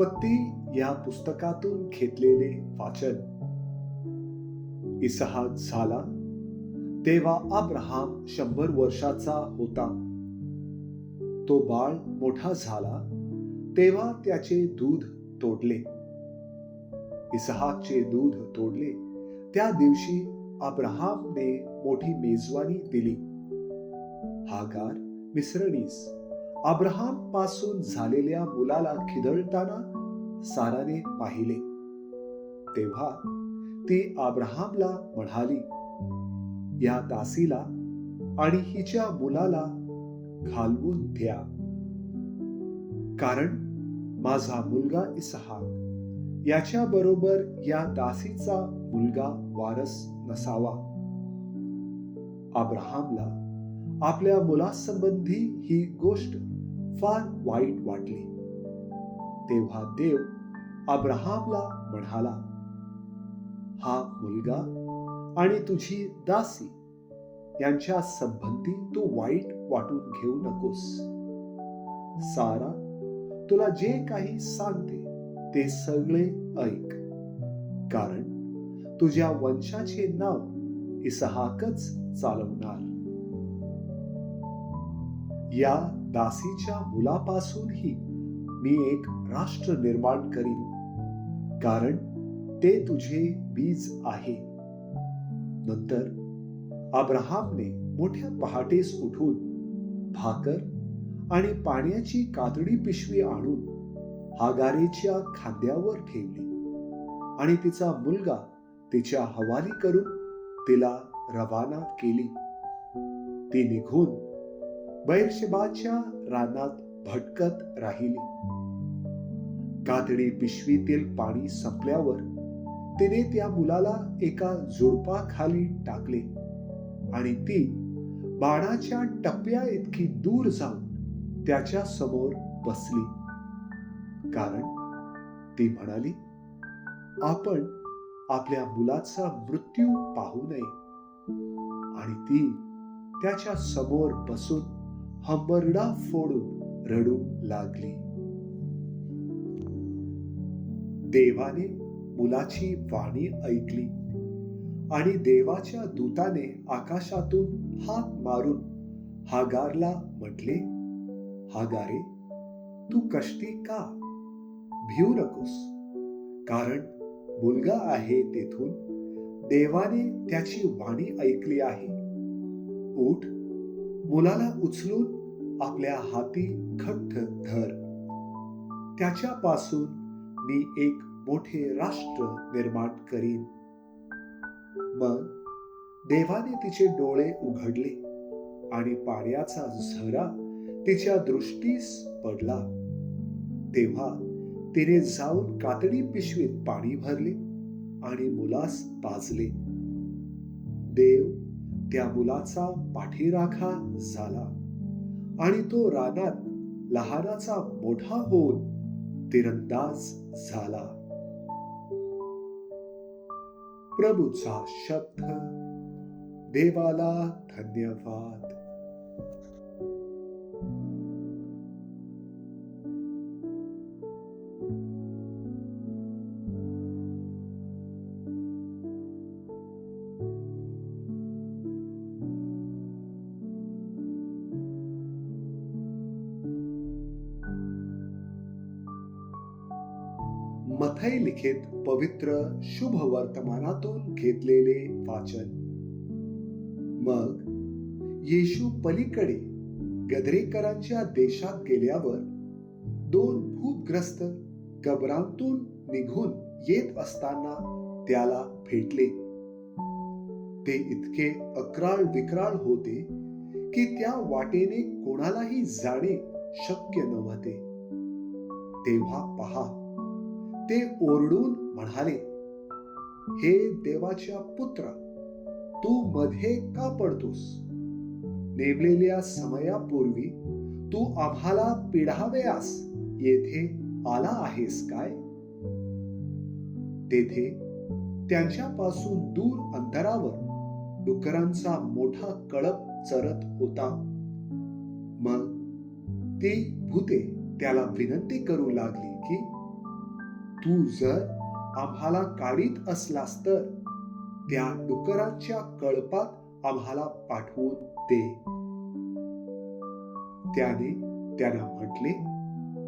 उत्पत्ती या पुस्तकातून घेतलेले वाचन. इसहाक झाला. तेव्हा अब्राहाम शंभर वर्षाचा होता. तो बाळ मोठा झाला. तेव्हा त्याचे दूध तोडले. इसहाकचे दूध तोडले. त्या दिवशी अब्राहामने मोठी मेजवानी दिली. हागार मिसरणीस अब्राहमपासून झालेल्या मुलाला खिदळताना साराने पाहिले. तेव्हा ती अब्राहामला म्हणाली या दासीला आणि हिच्या मुलाला घालवून द्या. कारण माझा मुलगा इसहाक याच्या बरोबर या दासीचा मुलगा वारस नसावा. अब्राहमला आपल्या मुलासंबंधी ही गोष्ट फार वाईट वाटली. तेव्हा देव अब्राहामला म्हणाला हा मुलगा आणि तुझी दासी यांच्या संबंधी तू वाईट वाटून घेऊ नकोस. सारा तुला जे काही सांगते ते सगळे ऐक. कारण तुझ्या वंशाचे नाव इसहाकच चालवणार. या दासीच्या मुलापासूनही मी एक राष्ट्र निर्माण करीन. कारण ते तुझे बीज आहे. नंतर अब्राहामने मोठ्या पहाटेस उठून भाकर आणि पाण्याची कातडी पिशवी आणून हागारेच्या खांद्यावर ठेवली आणि तिचा मुलगा तिच्या हवाली करून तिला रवाना केली. ती निघून बैरशेबाच्या रानात भटकत राहिली. कातडी पिशवीतील पाणी संपल्यावर तिने त्या मुलाला एका झुडपाखाली टाकले आणि ती बाणाच्या टप्प्या इतकी दूर जाऊन त्याच्यासमोर बसली. कारण ती म्हणाली आपण आपल्या मुलाचा मृत्यू पाहू नये. आणि ती त्याच्यासमोर बसून हंबरडा फोडून रडू लागली. देवाने मुलाची वाणी ऐकली आणि देवाच्या दूताने आकाशातून हात मारून हागारला म्हटले हागारे तू कष्टी का? भिऊ नकोस. कारण मुलगा आहे तेथून. देवाने त्याची वाणी ऐकली आहे. उठ मुलाला उचलून आपल्या हाती घट्ट धर. त्याच्यापासून मी एक मोठे राष्ट्र निर्माण करीन. मग देवाने तिचे डोळे उघडले आणि पाण्याचा झरा तिच्या दृष्टीस पडला. तेव्हा तिने जाऊन कातडी पिशवीत पाणी भरले आणि मुलास पाजले. देव त्या मुलाचा पाठीराखा झाला. आणि तो रानात लहानाचा मोठा होऊन तिरंदाज झाला. प्रभूचा शब्द देवाला धन्यवाद. मथई लिखित पवित्र शुभ वर्तमानातून घेतलेले वाचन. मग येशू पलीकडे गदरेकरांच्या देशात गेल्यावर दोन भूतग्रस्त गबरांतून निघून येत असताना त्याला भेटले. ते इतके अक्राळ विक्राळ होते की त्या वाटेने कोणालाही जाणे शक्य नव्हते. तेव्हा पहा ते ओरडून म्हणाले हे देवाच्या पुत्र तू मध्ये का पडतोस? नेमलेल्या समयापूर्वी तू आम्हाला पिढावयास येथे आला आहेस काय? तेथे त्यांच्यापासून दूर अंतरावर डुकरांचा मोठा कळप चरत होता. मग ती भूते त्याला विनंती करू लागली की तू जर आम्हाला काढीत असलास तर त्या डुकराच्या कळपात आम्हाला पाठवून दे. त्याने त्यांना म्हटले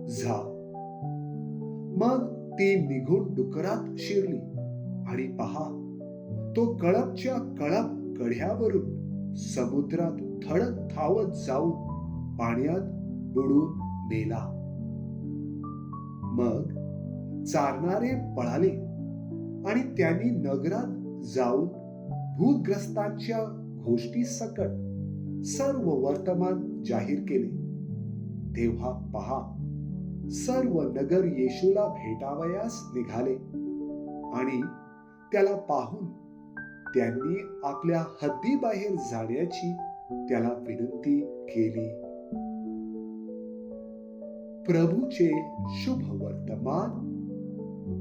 जा. मग ती निघून डुकरात शिरली आणि पहा तो कळपच्या कळप कढ्यावरून समुद्रात थडक थावत जाऊन पाण्यात बुडून नेला. मग चारणारे पळाले. आणि त्यांनी नगरात जाऊन भूतग्रस्तांच्या गोष्टी सकट सर्व वर्तमान जाहीर केले. तेव्हा पहा सर्व नगर येशूला भेटावयास निघाले. आणि त्याला पाहून त्यांनी आपल्या हद्दीबाहेर जाण्याची त्याला विनंती केली. प्रभूचे शुभ वर्तमान